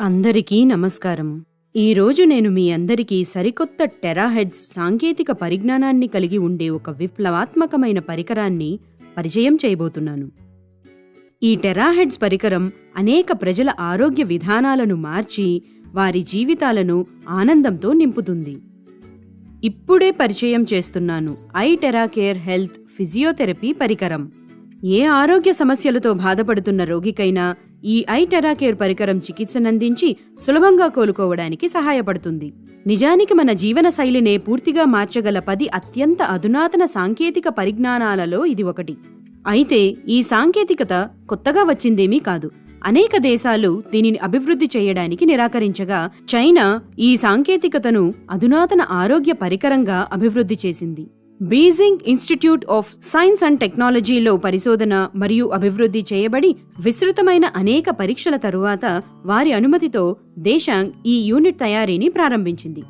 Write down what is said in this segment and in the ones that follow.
అందరికీ నమస్కారం. ఈరోజు నేను మీ అందరికీ సరికొత్త టెరాహెడ్స్ సాంకేతిక పరిజ్ఞానాన్ని కలిగి ఉండే ఒక విప్లవాత్మకమైన పరికరాన్ని పరిచయం చేయబోతున్నాను. ఈ టెరాహెడ్స్ పరికరం అనేక ప్రజల ఆరోగ్య విధానాలను మార్చి వారి జీవితాలను ఆనందంతో నింపుతుంది. ఇప్పుడే పరిచయం చేస్తున్నాను ఐ టెరాకేర్ హెల్త్ ఫిజియోథెరపీ పరికరం. ఏ ఆరోగ్య సమస్యలతో బాధపడుతున్న రోగికైనా ఈ ఐ టెరాకేర్ పరికరం చికిత్సనందించి సులభంగా కోలుకోవడానికి సహాయపడుతుంది. నిజానికి మన జీవన శైలినే పూర్తిగా మార్చగల పది అత్యంత అధునాతన సాంకేతిక పరిజ్ఞానాలలో ఇది ఒకటి. అయితే ఈ సాంకేతికత కొత్తగా వచ్చిందేమీ కాదు. అనేక దేశాలు దీనిని అభివృద్ధి చేయడానికి నిరాకరించగా చైనా ఈ సాంకేతికతను అధునాతన ఆరోగ్య పరికరంగా అభివృద్ధి చేసింది. Beijing institute of science and టెక్నాలజీలో పరిశోధన మరియు అభివృద్ధి చేయబడి విస్తృతమైన అనేక పరీక్షల తరువాత వారి అనుమతితో దేశాంగ్ ఈ యూనిట్ తయారీని ప్రారంభించింది.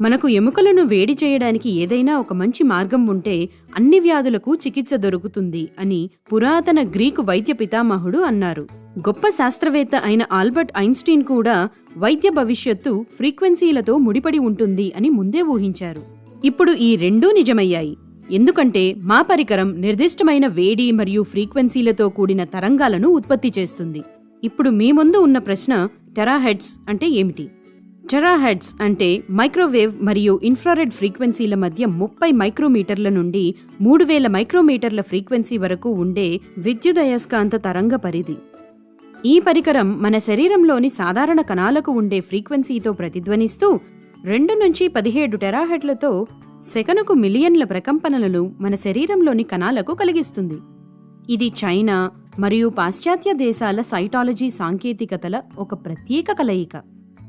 మనకు ఎముకలను వేడి చేయడానికి ఏదైనా ఒక మంచి మార్గం ఉంటే అన్ని వ్యాధులకు చికిత్స దొరుకుతుంది అని పురాతన గ్రీకు వైద్య పితామహుడు అన్నారు. గొప్ప శాస్త్రవేత్త అయిన ఆల్బర్ట్ ఐన్స్టీన్ కూడా వైద్య భవిష్యత్తు ఫ్రీక్వెన్సీలతో ముడిపడి ఉంటుంది అని ముందే ఊహించారు. ఇప్పుడు ఈ రెండూ నిజమయ్యాయి. ఎందుకంటే మా పరికరం నిర్దిష్టమైన వేడి మరియు ఫ్రీక్వెన్సీలతో కూడిన తరంగాలను ఉత్పత్తి చేస్తుంది. ఇప్పుడు మీ ముందు ఉన్న ప్రశ్న టెరాహెడ్స్ అంటే ఏమిటి? టెరాహెడ్స్ అంటే మైక్రోవేవ్ మరియు ఇన్ఫ్రారెడ్ ఫ్రీక్వెన్సీల మధ్య ముప్పై మైక్రోమీటర్ల నుండి మూడు వేల మైక్రోమీటర్ల ఫ్రీక్వెన్సీ వరకు ఉండే విద్యుదయస్కాంత తరంగ పరిధి. ఈ పరికరం మన శరీరంలోని సాధారణ కణాలకు ఉండే ఫ్రీక్వెన్సీతో ప్రతిధ్వనిస్తూ రెండు నుంచి పదిహేడు టెరాహెడ్లతో సెకనుకు మిలియన్ల ప్రకంపనలను మన శరీరంలోని కణాలకు కలిగిస్తుంది. ఇది చైనా మరియు పాశ్చాత్య దేశాల సైటాలజీ సాంకేతికతల ఒక ప్రత్యేక కలయిక.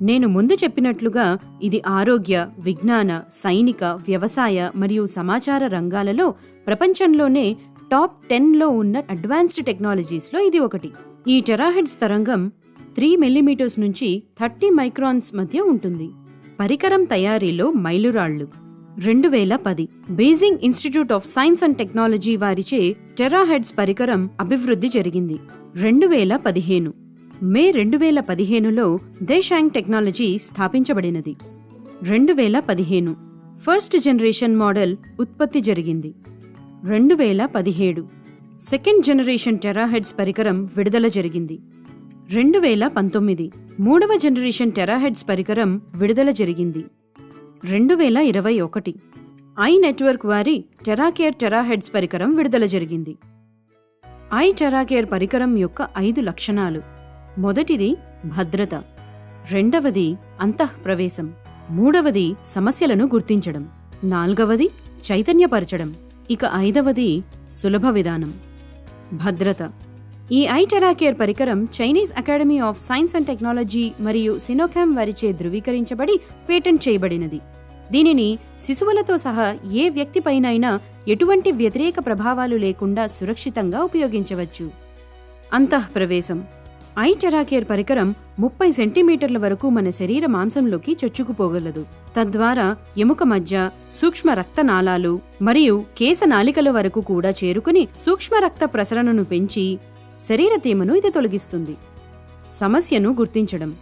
నేను ముందు చెప్పినట్లుగా ఇది ఆరోగ్య విజ్ఞాన సైనిక వ్యవసాయ మరియు సమాచార రంగాలలో ప్రపంచంలోనే టాప్ టెన్లో ఉన్న అడ్వాన్స్డ్ టెక్నాలజీస్లో ఇది ఒకటి. ఈ టెరాహెడ్స్ తరంగం త్రీ మిల్లీమీటర్స్ నుంచి థర్టీ మైక్రాన్స్ మధ్య ఉంటుంది. పరికరం తయారీలో మైలురాళ్ళు రెండు వేల పది. Beijing institute of science and technology వారిచే టెరాహెడ్స్ పరికరం అభివృద్ధి జరిగింది. రెండు వేల పదిహేను. మే రెండు వేల పదిహేనులో దేశాంగ్ టెక్నాలజీ స్థాపించబడినది. రెండు వేల పదిహేను. ఫస్ట్ జనరేషన్ మోడల్ ఉత్పత్తి జరిగింది. రెండు వేల పదిహేడు. సెకండ్ జనరేషన్ టెరాహెడ్స్ పరికరం విడుదల జరిగింది. రెండు వేల పంతొమ్మిది మూడవ జనరేషన్ టెరాహెడ్స్ పరికరం విడుదల జరిగింది. రెండు వేల ఇరవై ఒకటి ఐ నెట్వర్క్ వారి టెరాకేర్ టెరాహెడ్స్ పరికరం విడుదల జరిగింది. ఐ టెరాకేర్ పరికరం యొక్క ఐదు లక్షణాలు. మొదటిది భద్రత రెండవది అంతఃప్రవేశం మూడవది సమస్యలను గుర్తించడం నాల్గవది చైతన్యపరచడం ఇక ఐదవది సులభ విధానం. భద్రత ఈ ఐ టెరాకేర్ పరికరం Chinese academy of science and technology మరియు సినోకామ్ వారిచే ధృవీకరించబడి పేటెంట్ చేయబడినది. దీనిని శిశువులతో సహా ఏ వ్యక్తిపైనైనా ఎటువంటి వ్యతిరేక ప్రభావాలు లేకుండా సురక్షితంగా ఉపయోగించవచ్చు. అంతఃప్రవేశం. ఐ టెరాకేర్ పరికరం ముప్పై సెంటీమీటర్ల వరకు మన శరీర మాంసంలోకి చొచ్చుకుపోగలదు. తద్వారా ఎముక మధ్య సూక్ష్మ రక్తనాళాలు మరియు కేశనాళికల వరకు కూడా చేరుకుని సూక్ష్మ రక్త ప్రసరణను పెంచి శరీర తేమను ఇది తొలగిస్తుంది. సమస్యను గుర్తించడం.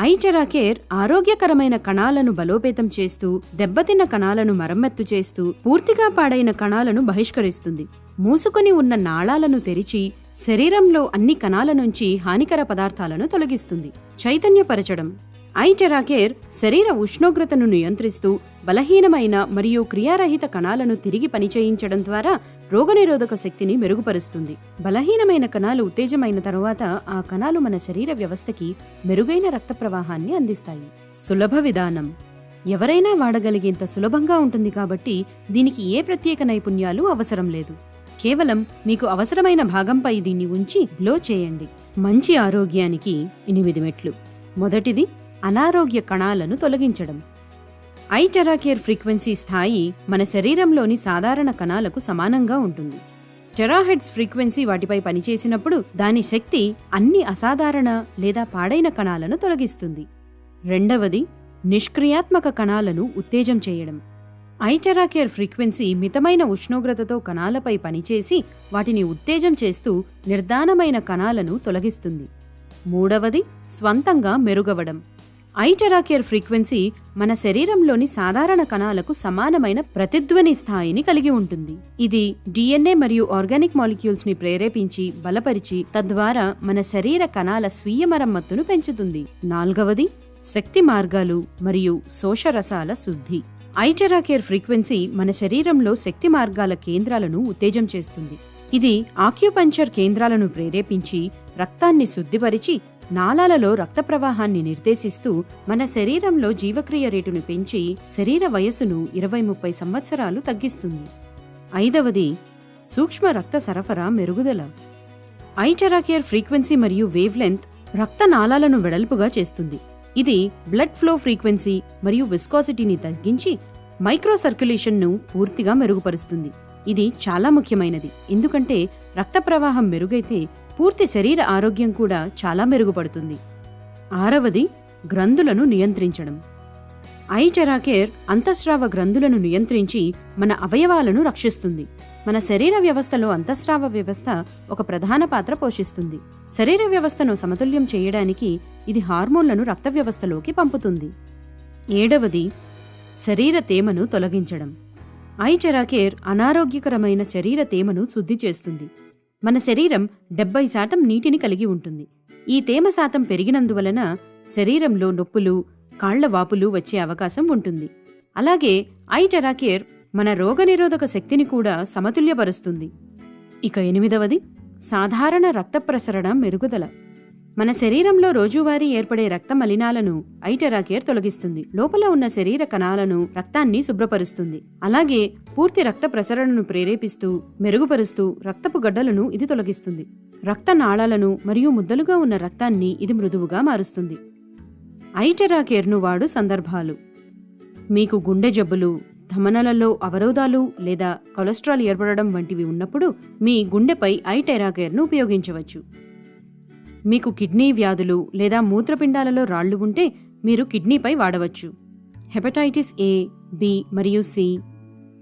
ఐటెరాకేర్ ఆరోగ్యకరమైన కణాలను బలోపేతం చేస్తూ దెబ్బతిన్న కణాలను మరమ్మత్తు చేస్తూ పూర్తిగా పాడైన కణాలను బహిష్కరిస్తుంది. మూసుకొని ఉన్న నాళాలను తెరిచి శరీరంలో అన్ని కణాల నుంచి హానికర పదార్థాలను తొలగిస్తుంది. చైతన్యపరచడం. ఐటెరాకేర్ శరీర ఉష్ణోగ్రతను నియంత్రిస్తూ బలహీనమైన మరియు క్రియారహిత కణాలను తిరిగి పనిచేయించడం ద్వారా రోగనిరోధక శక్తిని మెరుగుపరుస్తుంది. బలహీనమైన కణాలు ఉత్తేజమైన తరువాత ఆ కణాలు మన శరీర వ్యవస్థకి మెరుగైన రక్త ప్రవాహాన్ని అందిస్తాయి. సులభ విధానం. ఎవరైనా వాడగలిగేంత సులభంగా ఉంటుంది కాబట్టి దీనికి ఏ ప్రత్యేక నైపుణ్యాలు అవసరం లేదు. కేవలం మీకు అవసరమైన భాగంపై దీన్ని ఉంచి బ్లో చేయండి. మంచి ఆరోగ్యానికి ఎనిమిది మెట్లు. మొదటిది అనారోగ్య కణాలను తొలగించడం. ఐ టెరాకేర్ ఫ్రీక్వెన్సీ స్థాయి మన శరీరంలోని సాధారణ కణాలకు సమానంగా ఉంటుంది. టెరాహెడ్స్ ఫ్రీక్వెన్సీ వాటిపై పనిచేసినప్పుడు దాని శక్తి అన్ని అసాధారణ లేదా పాడైన కణాలను తొలగిస్తుంది. రెండవది నిష్క్రియాత్మక కణాలను ఉత్తేజం చేయడం. ఐటెరాకేర్ ఫ్రీక్వెన్సీ మితమైన ఉష్ణోగ్రతతో కణాలపై పనిచేసి వాటిని ఉత్తేజం చేస్తూ నిర్దానమైన కణాలను తొలగిస్తుంది. మూడవది స్వంతంగా మెరుగవడం. ఐటెరాకేర్ ఫ్రీక్వెన్సీ మన శరీరంలోని సాధారణ కణాలకు సమానమైన ప్రతిధ్వని స్థాయిని కలిగి ఉంటుంది. ఇది డిఎన్ఏ మరియు ఆర్గానిక్ మాలిక్యూల్స్ని ప్రేరేపించి బలపరిచి తద్వారా మన శరీర కణాల స్వీయ మరమ్మత్తును పెంచుతుంది. నాల్గవది శక్తి మార్గాలు మరియు శోషరసాల శుద్ధి. ఐటెరాకేర్ ఫ్రీక్వెన్సీ మన శరీరంలో శక్తి మార్గాల కేంద్రాలను ఉత్తేజం చేస్తుంది. ఇది ఆక్యుపంచర్ కేంద్రాలను ప్రేరేపించి రక్తాన్ని శుద్ధిపరిచి నాళాలలో రక్త ప్రవాహాన్ని నిర్దేశిస్తూ మన శరీరంలో జీవక్రియ రేటును పెంచి శరీర వయసును ఇరవై ముప్పై సంవత్సరాలు తగ్గిస్తుంది. ఐదవది సూక్ష్మ రక్త సరఫరా మెరుగుదల. ఐచెరాకేర్ ఫ్రీక్వెన్సీ మరియు వేవ్ లెంత్ రక్త నాళాలను వెడల్పుగా చేస్తుంది. ఇది బ్లడ్ ఫ్లో ఫ్రీక్వెన్సీ మరియు విస్కాసిటీని తగ్గించి మైక్రో సర్క్యులేషన్ను పూర్తిగా మెరుగుపరుస్తుంది. ఇది చాలా ముఖ్యమైనది. ఎందుకంటే రక్త ప్రవాహం మెరుగైతే పూర్తి శరీర ఆరోగ్యం కూడా చాలా మెరుగుపడుతుంది. ఆరవది గ్రంథులను నియంత్రించడం. ఐటెరాకేర్ అంతఃస్రావ గ్రంథులను నియంత్రించి మన అవయవాలను రక్షిస్తుంది. మన శరీర వ్యవస్థలో అంతఃస్రావ వ్యవస్థ ఒక ప్రధాన పాత్ర పోషిస్తుంది. శరీర వ్యవస్థను సమతుల్యం చేయడానికి ఇది హార్మోన్లను రక్త వ్యవస్థలోకి పంపుతుంది. ఏడవది శరీర తేమను తొలగించడం. ఐచెరాకేర్ అనారోగ్యకరమైన శరీర తేమను శుద్ధి చేస్తుంది. మన శరీరం డెబ్బై శాతం నీటిని కలిగి ఉంటుంది. ఈ తేమ శాతం పెరిగినందువలన శరీరంలో నొప్పులు కాళ్ళ వాపులు వచ్చే అవకాశం ఉంటుంది. అలాగే ఐ టెరాకేర్ మన రోగనిరోధక శక్తిని కూడా సమతుల్యపరుస్తుంది. ఇక ఎనిమిదవది సాధారణ రక్త ప్రసరణ మెరుగుదల. మన శరీరంలో రోజువారీ ఏర్పడే రక్త మలినాలను ఐటెరాకేర్ తొలగిస్తుంది. లోపల ఉన్న శరీర కణాలను రక్తాన్ని శుభ్రపరుస్తుంది. అలాగే పూర్తి రక్త ప్రసరణను ప్రేరేపిస్తూ మెరుగుపరుస్తూ రక్తపు గడ్డలను ఇది తొలగిస్తుంది. రక్త నాళాలను మరియు ముద్దలుగా ఉన్న రక్తాన్ని ఇది మృదువుగా మారుస్తుంది. ఐటెరాకేర్ను వాడు సందర్భాలు. మీకు గుండె జబ్బులు ధమనలలో అవరోధాలు లేదా కొలెస్ట్రాల్ ఏర్పడడం వంటివి ఉన్నప్పుడు మీ గుండెపై ఐటెరాకేర్ను ఉపయోగించవచ్చు. మీకు కిడ్నీ వ్యాధులు లేదా మూత్రపిండాలలో రాళ్ళు ఉంటే మీరు కిడ్నీపై వాడవచ్చు. హెపటైటిస్ ఏ బి మరియు సి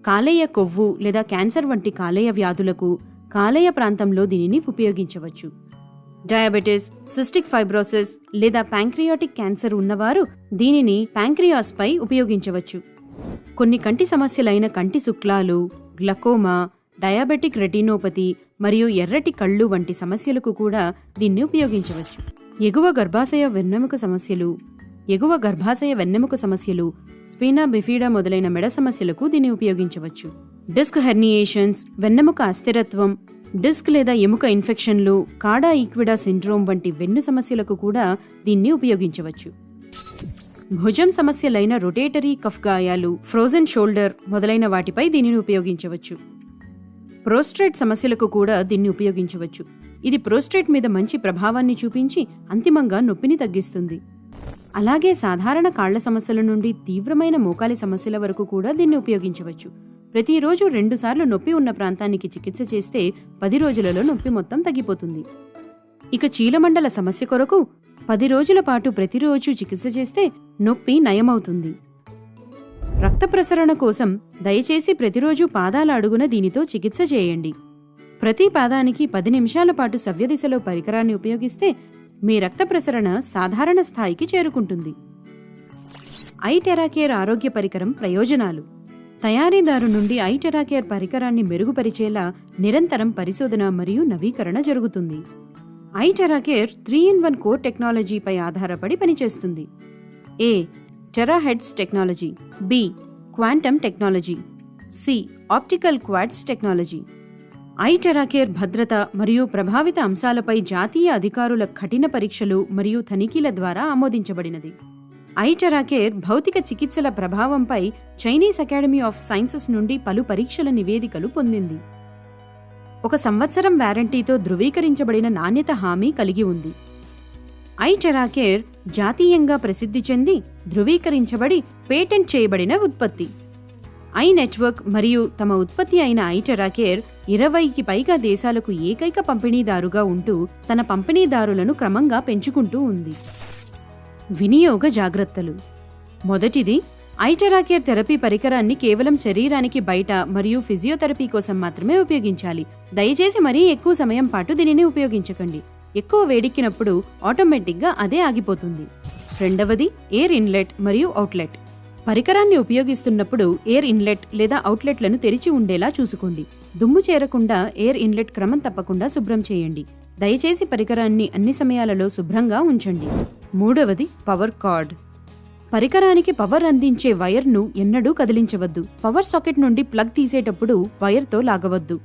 కాలేయ కొవ్వు లేదా క్యాన్సర్ వంటి కాలేయ వ్యాధులకు కాలేయ ప్రాంతంలో దీనిని ఉపయోగించవచ్చు. డయాబెటిస్ సిస్టిక్ ఫైబ్రోసిస్ లేదా ప్యాంక్రియాటిక్ క్యాన్సర్ ఉన్నవారు దీనిని ప్యాంక్రియాస్పై ఉపయోగించవచ్చు. కొన్ని కంటి సమస్యలైన కంటి శుక్లాలు గ్లకోమా డయాబెటిక్ రెటినోపతి మరియు ఎర్రటి కళ్ళు వంటి సమస్యలకు కూడా దీన్ని ఉపయోగించవచ్చు. ఎగువ గర్భాశయ వెన్నెముక సమస్యలు ఎగువ గర్భాశయ వెన్నెముక సమస్యలు స్పీనా బిఫీడా మొదలైన మెడ సమస్యలకు దీన్ని ఉపయోగించవచ్చు. డిస్క్ హెర్నియేషన్స్ వెన్నెముక అస్థిరత్వం డిస్క్ లేదా ఎముక ఇన్ఫెక్షన్లు కాడా ఈక్విడా సిండ్రోమ్ వంటి వెన్ను సమస్యలకు కూడా దీన్ని ఉపయోగించవచ్చు. భుజం సమస్యలైన రొటేటరీ కఫ్ గాయాలు ఫ్రోజన్ షోల్డర్ మొదలైన వాటిపై దీనిని ఉపయోగించవచ్చు. ప్రోస్ట్రేట్ సమస్యలకు కూడా దీన్ని ఉపయోగించవచ్చు. ఇది ప్రోస్ట్రేట్ మీద మంచి ప్రభావాన్ని చూపించి అంతిమంగా నొప్పిని తగ్గిస్తుంది. అలాగే సాధారణ కాళ్ళ సమస్యల నుండి తీవ్రమైన మోకాలి సమస్యల వరకు కూడా దీన్ని ఉపయోగించవచ్చు. ప్రతిరోజు రెండుసార్లు నొప్పి ఉన్న ప్రాంతానికి చికిత్స చేస్తే పది రోజులలో నొప్పి మొత్తం తగ్గిపోతుంది. ఇక చీలమండల సమస్య కొరకు పది రోజుల పాటు ప్రతిరోజు చికిత్స చేస్తే నొప్పి నయమవుతుంది. రక్త ప్రసరణ కోసం దయచేసి ప్రతిరోజు పాదాల అడుగున దీనితో చికిత్స చేయండి. ప్రతి పాదానికి పది నిమిషాల పాటు సవ్యదిశలో పరికరాన్ని ఉపయోగిస్తే మీ రక్త ప్రసరణ సాధారణ స్థాయికి చేరుకుంటుంది. ఐటెరాకేర్ ఆరోగ్య పరికరం ప్రయోజనాలు. తయారీదారు నుండి ఐటెరాకేర్ పరికరాన్ని మెరుగుపరిచేలా నిరంతరం పరిశోధన మరియు నవీకరణ జరుగుతుంది. ITeraCare three in one core టెక్నాలజీపై ఆధారపడి పనిచేస్తుంది. A terahertz technology B quantum technology C optical quads technology iTeraCare భద్రత మరియు ప్రభావిత అంశాలపై జాతీయ అధికారుల కఠిన పరీక్షలు మరియు తనిఖీల ద్వారా ఆమోదించబడినది. ఐటెరాకేర్ భౌతిక చికిత్సల ప్రభావంపై చైనీస్ అకాడమీ ఆఫ్ సైన్సెస్ నుండి పలు పరీక్షల నివేదికలు పొందింది. ఒక సంవత్సరం వ్యారంటీతో ధృవీకరించబడిన నాణ్యత హామీ కలిగి ఉంది. ఐటెరాకేర్ జాతీయంగా ప్రసిద్ధి చెంది ధృవీకరించబడి పేటెంట్ చేయబడిన ఉత్పత్తి. ఐ నెట్వర్క్ మరియు తమ ఉత్పత్తి అయిన ఐటెరాకేర్ ఇరవైకి పైగా దేశాలకు ఏకైక పంపిణీదారుగా ఉంటూ తన పంపిణీదారులను క్రమంగా పెంచుకుంటూ ఉంది. వినియోగ జాగ్రత్తలు. మొదటిది ఐటెరాకేర్ థెరపీ పరికరాన్ని కేవలం శరీరానికి బయట మరియు ఫిజియోథెరపీ కోసం మాత్రమే ఉపయోగించాలి. దయచేసి మరీ ఎక్కువ సమయం పాటు దీనిని ఉపయోగించకండి. ఎక్కువ వేడెక్కినప్పుడు ఆటోమేటిక్గా అదే ఆగిపోతుంది. రెండవది ఎయిర్ ఇన్లెట్ మరియు అవుట్లెట్. పరికరాన్ని ఉపయోగిస్తున్నప్పుడు ఎయిర్ ఇన్లెట్ లేదా అవుట్లెట్లను తెరిచి ఉండేలా చూసుకోండి. దుమ్ము చేరకుండా ఎయిర్ ఇన్లెట్ క్రమం తప్పకుండా శుభ్రం చేయండి. దయచేసి పరికరాన్ని అన్ని సమయాలలో శుభ్రంగా ఉంచండి. మూడవది పవర్ కార్డ్. పరికరానికి పవర్ అందించే వైర్ను ఎన్నడూ కదిలించవద్దు. పవర్ సాకెట్ నుండి ప్లగ్ తీసేటప్పుడు వైర్తో లాగవద్దు.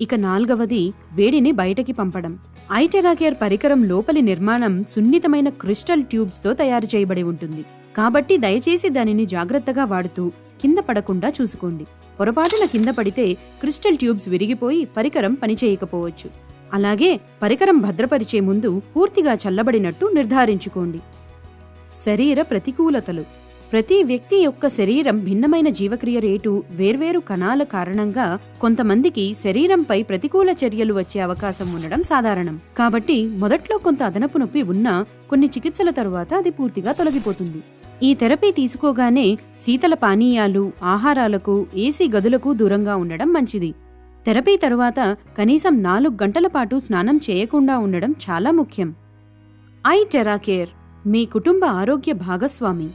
ఇక నాల్గవది వేడిని బయటకి పంపడం. ఐటెరాకేర్ పరికరం లోపలి నిర్మాణం సున్నితమైన క్రిస్టల్ ట్యూబ్స్తో తయారు చేయబడి ఉంటుంది. కాబట్టి దయచేసి దానిని జాగ్రత్తగా వాడుతూ కింద పడకుండా చూసుకోండి. పొరపాటున కింద పడితే క్రిస్టల్ ట్యూబ్స్ విరిగిపోయి పరికరం పనిచేయకపోవచ్చు అలాగే పరికరం భద్రపరిచే ముందు పూర్తిగా చల్లబడినట్టు నిర్ధారించుకోండి. శరీర ప్రతికూలతలు. ప్రతి వ్యక్తి యొక్క శరీరం భిన్నమైన జీవక్రియ రేటు వేర్వేరు కణాల కారణంగా కొంతమందికి శరీరంపై ప్రతికూల చర్యలు వచ్చే అవకాశం ఉండడం సాధారణం. కాబట్టి మొదట్లో కొంత అదనపు నొప్పి ఉన్నా కొన్ని చికిత్సల తరువాత అది పూర్తిగా తొలగిపోతుంది. ఈ థెరపీ తీసుకోగానే శీతల పానీయాలు ఆహారాలకు ఏసీ గదులకు దూరంగా ఉండడం మంచిది. థెరపీ తరువాత కనీసం నాలుగు గంటల పాటు స్నానం చేయకుండా ఉండడం చాలా ముఖ్యం. ఐ టెరాకేర్ మీ కుటుంబ ఆరోగ్య భాగస్వామి.